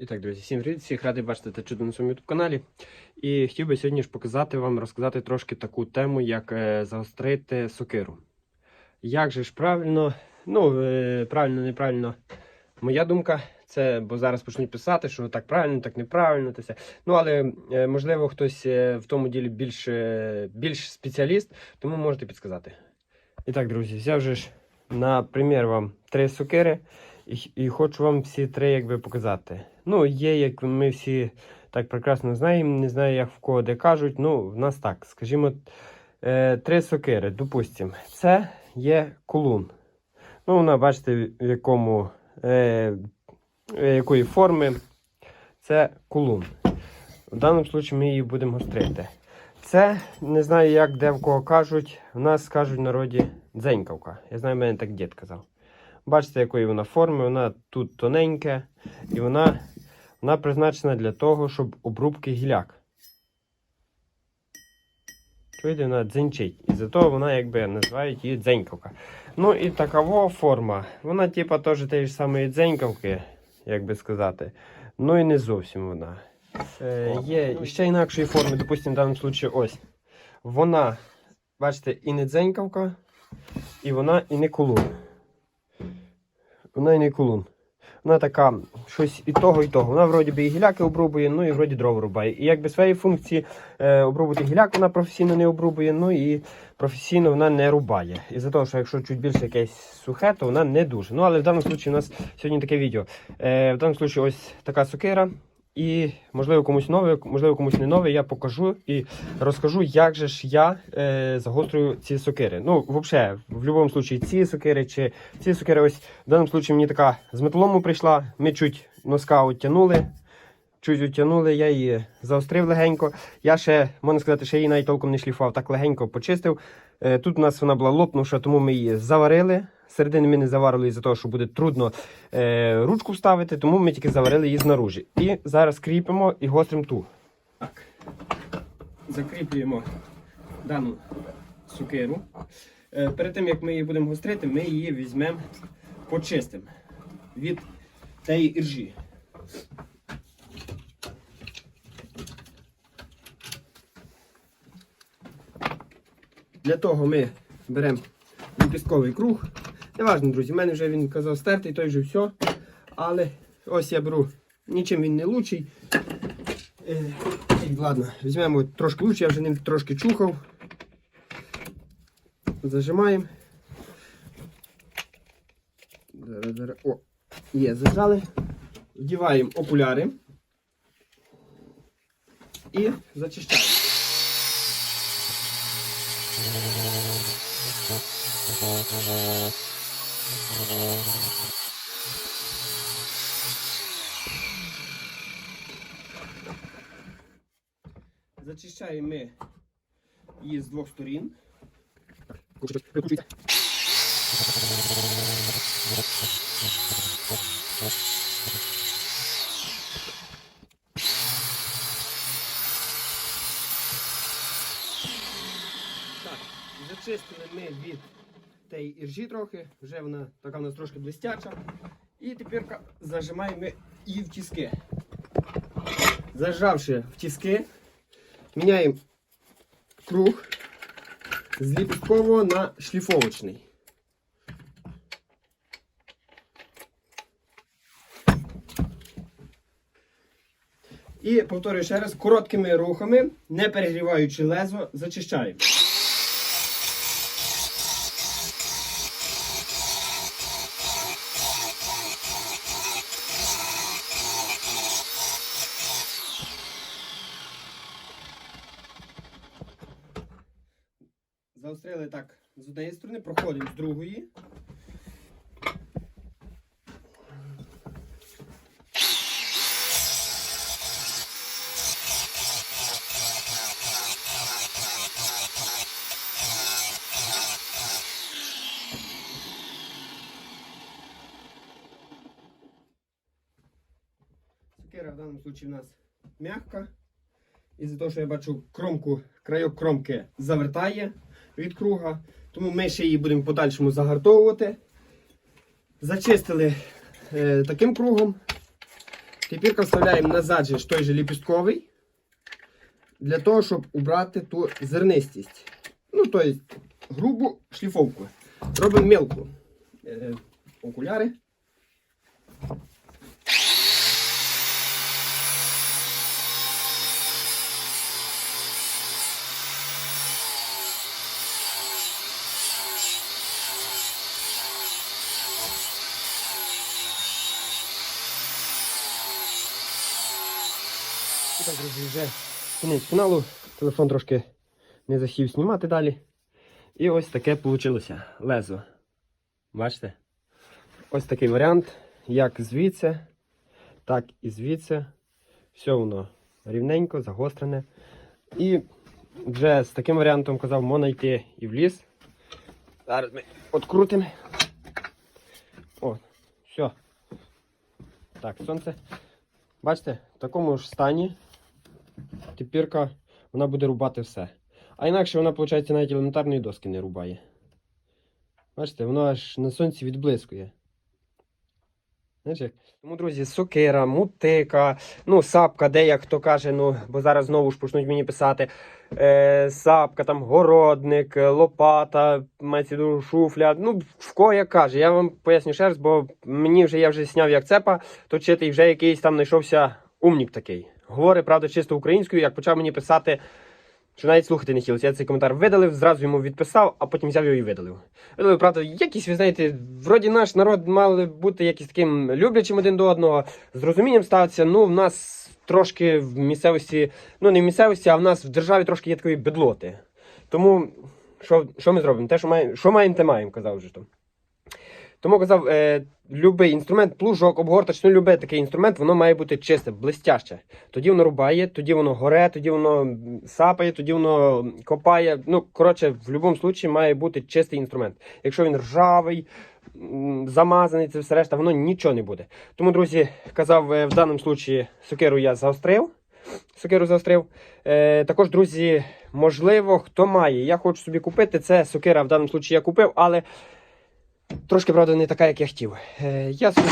І так, друзі, всім привіт, всіх радий бачити та чути на своєму youtube каналі. І хотів би сьогодні ж показати вам, розказати трошки таку тему, як е, загострити сокиру. Як же ж правильно, ну, е, правильно, неправильно, моя думка, це, бо зараз почнуть писати, що так правильно, так неправильно, та все. Ну, але е, можливо, хтось е, в тому ділі більш, е, більш спеціаліст, тому можете підсказати. І так, друзі, взяв же ж на примір вам три сокири. І, хочу вам всі три якби показати. Ну, є, як ми всі так прекрасно знаємо, не знаю, як в кого де кажуть. Ну, в нас так, скажімо, е, три сокири, допустимо. Це є колун. Ну, вона, бачите, в якому, е, якої форми. Це колун. В даному випадку ми її будемо гострити. Це не знаю, як де в кого кажуть. В нас кажуть в народі дзенькавка. Я знаю, мене так дід казав. Бачите, якої вона форми, вона тут тоненька, і вона, вона призначена для того, щоб обрубки гіляк. Чуєте, вона дзенчить. І за того вона якби називають її дзенькавка. Ну і такова форма, вона типа теж тієї ж самої дзенькавки, як би сказати. Ну і не зовсім вона. Е, є ще інакшої форми, допустимо, в даному випадку ось. Вона, бачите, і не дзенькавка, і вона і не колун. Вона не кулун. Вона така, щось і того, і того. Вона вроді би і гіляки обрубує, ну і вроді дрова рубає. І якби своєї функції е, обрубувати гіляк вона професійно не обрубує, ну і професійно вона не рубає. І за того, що якщо чуть більше якесь сухе, то вона не дуже. Ну але в даному випадку у нас сьогодні таке відео. Е, в даному випадку ось така сокира. І можливо комусь нове, можливо комусь не нове, я покажу і розкажу, як же ж я е, загострюю ці сокири. Ну, взагалі, в будь-якому випадку, ці сокири чи ці сокири, ось в даному випадку мені така з металому прийшла. Ми чуть носка оттянули, чуть оттянули, я її заострив легенько. Я ще, можна сказати, ще її навіть толком не шліфував, так легенько почистив. Е, тут у нас вона була лопнувша, тому ми її заварили. Середини ми не заварили із-за того, що буде трудно е, ручку вставити, тому ми тільки заварили її знаружі. І зараз кріпимо і гострим ту. Так. Закріплюємо дану сукиру. Е, перед тим як ми її будемо гострити, ми її візьмемо, почистимо від тієї іржі. Для того ми беремо ліпістковий круг. Неважно, друзі, в мене вже він казав стертий, той вже все. Але ось я беру, нічим він не лучий. Е, ладно, візьмемо трошки лучше, я вже ним трошки чухав. Зажимаємо. О, є, зажали. Вдіваємо окуляри і зачищаємо. Зачищаємо ми її з двох сторін. Зачистили ми від тієї іржі трохи, вже вона така в нас трошки блистяча. І тепер зажимаємо її в тіски. Зажавши в тіски, міняємо круг з ліпісткового на шліфовочний. І повторюю ще раз, короткими рухами, не перегріваючи лезо, зачищаємо. Заострили так з однієї сторони, проходимо з другої. Сокира в даному випадку у нас м'яка. Із-за того, що я бачу кромку, крайок кромки завертає від круга. Тому ми ще її будемо подальшому загартовувати. Зачистили е, таким кругом. Тепер вставляємо назад же той же ліпістковий. Для того, щоб убрати ту зернистість. Ну, тобто, грубу шліфовку. Робимо мілку Е, окуляри. І так, друзі, вже кінець каналу. Телефон трошки не захотів знімати далі. І ось таке вийшло лезо. Бачите? Ось такий варіант, як звідси, так і звідси. Все воно рівненько, загострене. І вже з таким варіантом казав, можна йти і в ліс. Зараз ми відкрутимо. О, все. Так, сонце. Бачите, в такому ж стані тепірка вона буде рубати все. А інакше вона, виходить, навіть елементарної доски не рубає. Бачите, воно аж на сонці відблискує. Тому, друзі, сокира, мутика, ну, сапка, де як хто каже, ну, бо зараз знову ж почнуть мені писати. Е, сапка, там, городник, лопата, мається шуфля. Ну, в кого як каже. Я вам поясню ще раз, бо мені вже я вже зняв як цепа точити, і вже якийсь там знайшовся умнік такий. Говорить, правда, чисто українською, як почав мені писати, що навіть слухати не хотілося. Я цей коментар видалив, зразу йому відписав, а потім взяв його і видалив. Видалив, правда, якісь, ви знаєте, вроді наш народ мали бути якісь таким люблячим один до одного, з розумінням ставитися. Ну, в нас трошки в місцевості, ну не в місцевості, а в нас в державі трошки є такої бедлоти. Тому що, що ми зробимо? Те, що маємо, що маємо, те маємо, казав вже там. Тому казав, е, любий інструмент, плужок, обгортач, ну любий такий інструмент, воно має бути чисте, блистяще. Тоді воно рубає, тоді воно горе, тоді воно сапає, тоді воно копає. Ну, коротше, в будь-якому випадку має бути чистий інструмент. Якщо він ржавий, замазаний, це все решта, воно нічого не буде. Тому, друзі, казав, е, в даному випадку сокиру я заострив. Сокиру заострив. Е, також, друзі, можливо, хто має. Я хочу собі купити. Це сокира в даному випадку я купив, але Трошки, правда, не така, як я хотів. Е, я собі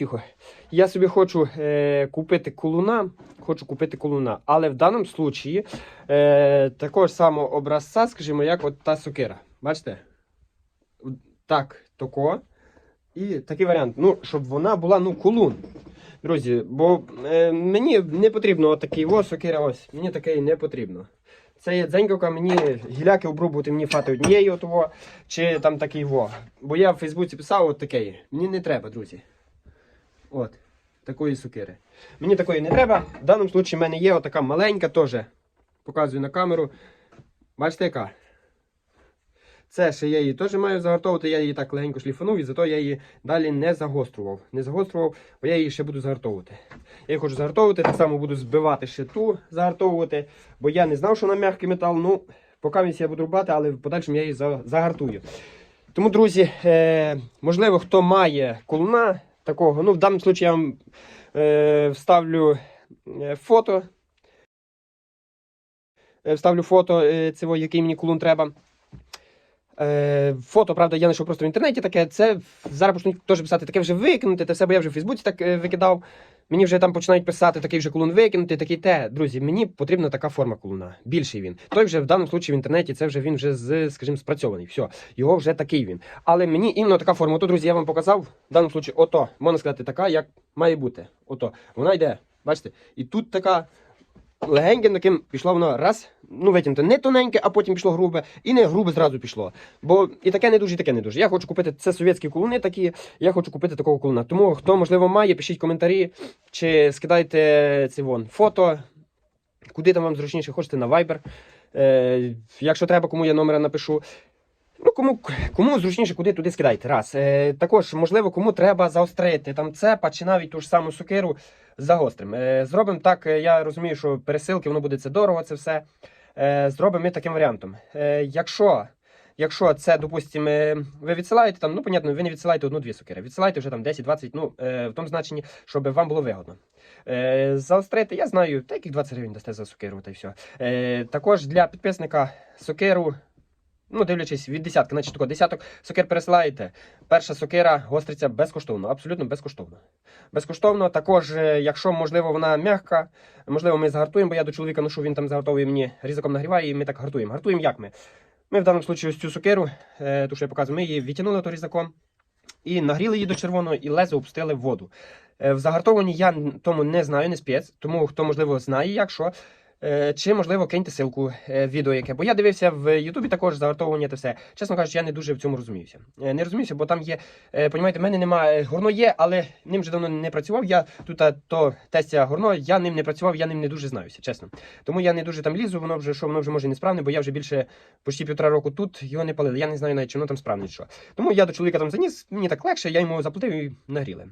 Тихо. Я собі хочу е, купити колуна. Хочу купити колуна. Але в даному случаї е, такого ж образця, скажімо, як от та сокира. Бачите? Так, тако. І такий варіант. Ну, щоб вона була ну, колун. Друзі, бо е, мені не потрібно отакий ось сокира, ось. Мені такий не потрібно. Це є дзеньковка, мені гіляки обрубувати мені фати однієї отого, чи там такий во. Бо я в Фейсбуці писав от таке. Мені не треба, друзі. От, такої сукири. Мені такої не треба. В даному випадку в мене є отака маленька теж. Показую на камеру. Бачите, яка? Це ще я її теж маю загартовувати, я її так легенько шліфанув, і зато я її далі не загострував. Не загострував, бо я її ще буду загартовувати. Я її хочу загартовувати, так само буду збивати ще ту, загартовувати, бо я не знав, що вона м'який метал. Ну, поки місць я буду рубати, але в подальшому я її загартую. Тому, друзі, е, можливо, хто має колуна такого, ну, в даному випадку я вам е, вставлю е, фото. Е, Вставлю фото цього, який мені колун треба. Е, фото, правда, я знайшов просто в інтернеті таке. Це зараз почнуть теж писати, таке вже викинути, те все, бо я вже в Фейсбуці так е, викидав. Мені вже там починають писати, такий вже колун викинути, такий те. Друзі, мені потрібна така форма колуна. Більший він. Той вже в даному випадку в інтернеті, це вже він вже з, скажімо, спрацьований. Все, його вже такий він. Але мені іменно така форма. Ото, друзі, я вам показав. В даному випадку, ото, можна сказати, така, як має бути. Ото. Вона йде. Бачите? І тут така легеньким таким пішло воно раз, ну витягнуте не тоненьке, а потім пішло грубе, і не грубе зразу пішло. Бо і таке не дуже, і таке не дуже. Я хочу купити це совєтські колуни такі, я хочу купити такого колуна. Тому хто, можливо, має, пишіть коментарі, чи скидайте ці вон фото, куди там вам зручніше, хочете на Viber. Е, якщо треба, кому я номера напишу. Ну, кому, кому зручніше, куди туди скидайте. Раз. Е, також, можливо, кому треба заострити там цепа чи навіть ту ж саму сокиру загострим. Е, зробимо так, е, я розумію, що пересилки, воно буде це дорого, це все. Е, зробимо ми таким варіантом. Е, якщо, якщо це, допустимо, е, ви відсилаєте там, ну, понятно, ви не відсилаєте одну-дві сокири, відсилаєте вже там 10-20, ну, е, в тому значенні, щоб вам було вигодно. Е, заострити, я знаю, та яких 20 гривень дасте за сокиру, та й все. Е, також для підписника сокиру Ну, дивлячись від десятки, значить тако, десяток сокир пересилаєте. Перша сокира гостриться безкоштовно, абсолютно безкоштовно. Безкоштовно. Також, е, якщо можливо вона м'яка, можливо, ми загартуємо, бо я до чоловіка ношу, він там загартовує мені різаком нагріває, і ми так гартуємо. Гартуємо як ми? Ми в даному випадку ось цю сокиру, е, ту, що я показую, ми її відтягнули то різаком і нагріли її до червоного, і лезо опустили в воду. Е, В загартованні я тому не знаю, не спец, тому хто можливо знає, як що. Е, Чи можливо киньте ссылку е, відео яке. Бо я дивився в Ютубі також загартовування та все. Чесно кажучи, я не дуже в цьому розуміюся. Е, Не розуміюся, бо там є, понімаєте, в мене немає горно є, але ним вже давно не працював. Я тут то тестя горно, я ним не працював, я ним не дуже знаюся, чесно. Тому я не дуже там лізу, воно вже що воно вже може і несправне, бо я вже більше почти півтора року тут його не палили. Я не знаю навіть, чи воно там справне чи що. Тому я до чоловіка там заніс, мені так легше, я йому заплатив і нагріли.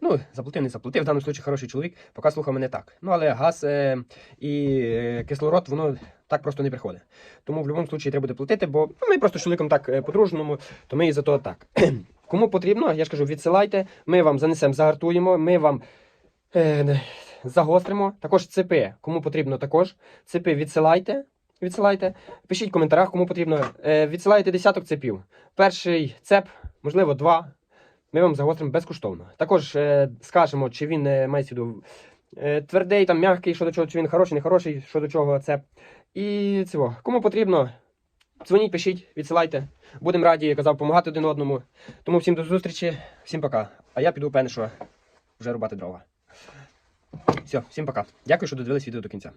Ну, заплатив, не заплатив. В даному випадку хороший чоловік, поки слухав мене так. Ну, але газ е, і е, кислород, воно так просто не приходить. Тому в будь-якому випадку треба буде платити, бо ну, ми просто з чоловіком так е, по-дружному, то ми і за то так. Кому потрібно, я ж кажу, відсилайте, ми вам занесемо, загартуємо, ми вам е, загостримо. Також цепи, кому потрібно також. Цепи відсилайте. Відсилайте, пишіть в коментарях, кому потрібно. Е, відсилайте десяток цепів. Перший цеп, можливо, два. Ми вам загостримо безкоштовно. Також е, скажемо, чи він е, мається в е, твердий, там м'який, що до чого, чи він хороший, не хороший, що до чого цеп. І цього. Кому потрібно, дзвоніть, пишіть, відсилайте. Будемо раді, я казав, допомагати один одному. Тому всім до зустрічі, всім пока. А я піду певне, що вже рубати дрова. Все, всім пока. Дякую, що додивились відео до кінця.